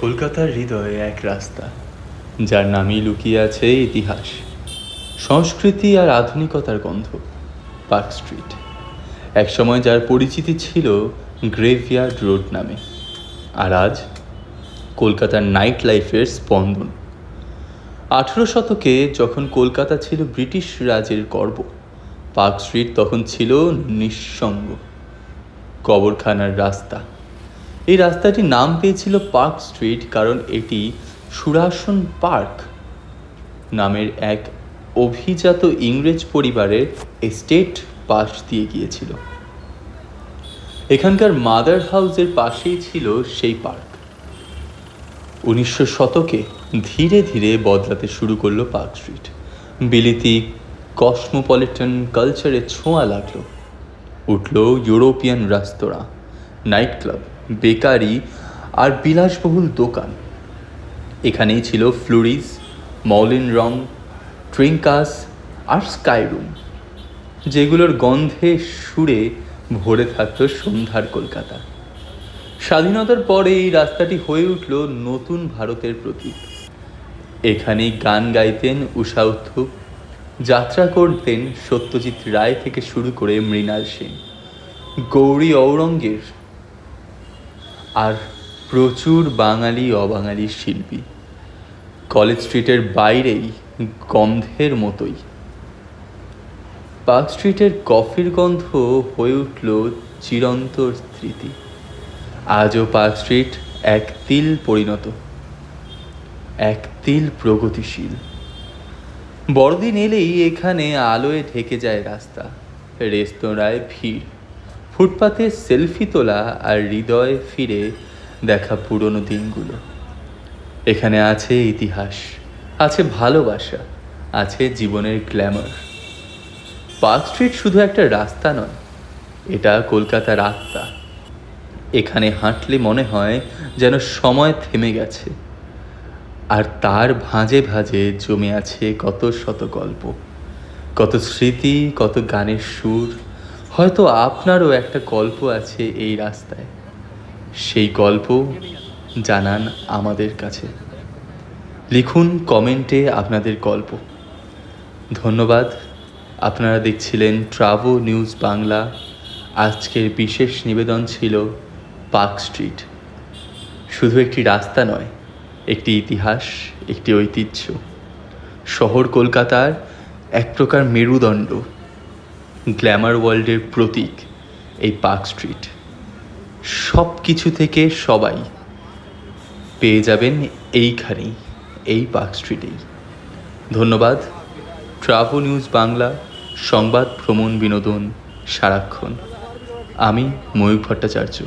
কলকাতার হৃদয়ে এক রাস্তা, যার নামই লুকিয়ে আছে ইতিহাস, সংস্কৃতি আর আধুনিকতার গন্ধ, পার্ক স্ট্রিট। একসময় যার পরিচিতি ছিল গ্রেভিয়ার্ড রোড নামে, আর আজ কলকাতার নাইট লাইফের স্পন্দন। আঠেরো শতকে যখন কলকাতা ছিল ব্রিটিশ রাজের গর্ব, পার্ক স্ট্রিট তখন ছিল নিঃসঙ্গ। কবরখানার রাস্তা। এই রাস্তাটির নাম পেয়েছিল পার্ক স্ট্রিট, কারণ এটি সুরাসন পার্ক নামের এক অভিজাত ইংরেজ পরিবারের এস্টেট পাশ দিয়ে গিয়েছিল। এখানকার মাদার হাউসের পাশেই ছিল সেই পার্ক। উনিশশো শতকে ধীরে ধীরে বদলাতে শুরু করল পার্ক স্ট্রিট। বিলিতি কসমোপলিটন কালচারের ছোঁয়া লাগল। উঠল European restaurant night club bakery আর বিলাসবহুল দোকান। এখানেই ছিল ফ্লুরিস মলিন রং ট্রিঙ্কাস আর স্কাই রুম যেগুলোর গন্ধে সুরে ভরে থাকতো সন্ধ্যার কলকাতা। স্বাধীনতার পরে এই রাস্তাটি হয়ে উঠল নতুন ভারতের প্রতীক। এখানেই গান গাইতেন উষা উত্থুপ যাত্রা করতেন সত্যজিৎ রায় থেকে শুরু করে মৃণাল সেন। গৌরী ঔরঙ্গের আর প্রচুর বাঙালি অবাঙালি শিল্পী। কলেজ স্ট্রিটের বাইরেই গন্ধের মতোই। পার্ক স্ট্রিটের কফির গন্ধ হয়ে উঠল চিরন্তর স্মৃতি। আজও পার্ক স্ট্রিট এক তিল পরিণত, এক তিল প্রগতিশীল। বড়দিন এলেই এখানে আলোয় ঢেকে যায় রাস্তা, রেস্তোরাঁয় ভিড়। ফুটপাতে সেলফি তোলা আর হৃদয়ে ফিরে দেখা পুরনো দিনগুলো। এখানে আছে ইতিহাস, আছে ভালোবাসা, আছে জীবনের গ্ল্যামার পার্ক স্ট্রিট শুধু একটা রাস্তা নয়, এটা কলকাতার আত্মা। এখানে হাঁটলে মনে হয় যেন সময় থেমে গেছে, আর তার ভাঁজে ভাঁজে জমে আছে কত শত গল্প, কত স্মৃতি, কত গানের সুর হয়তো আপনারও একটা গল্প আছে এই রাস্তায়। সেই গল্প জানান আমাদের কাছে। লিখুন কমেন্টে আপনাদের গল্প। ধন্যবাদ। আপনারা দেখছিলেন ট্রাভো নিউজ বাংলা। আজকের বিশেষ নিবেদন ছিল পার্ক স্ট্রিট। শুধু একটি রাস্তা নয়, একটি ইতিহাস, একটি ঐতিহ্য। শহর কলকাতার এক প্রকার মেরুদণ্ড। গ্ল্যামার ওয়ার্ল্ডের প্রতীক এই পার্ক স্ট্রিট। সব কিছু থেকে সবাই পেয়ে যাবেন এইখানেই, এই পার্ক স্ট্রিটেই। ধন্যবাদ। ট্রাভো নিউজ বাংলা, সংবাদ, ভ্রমণ, বিনোদন, সারাক্ষণ। আমি ময়ূর ভট্টাচার্য।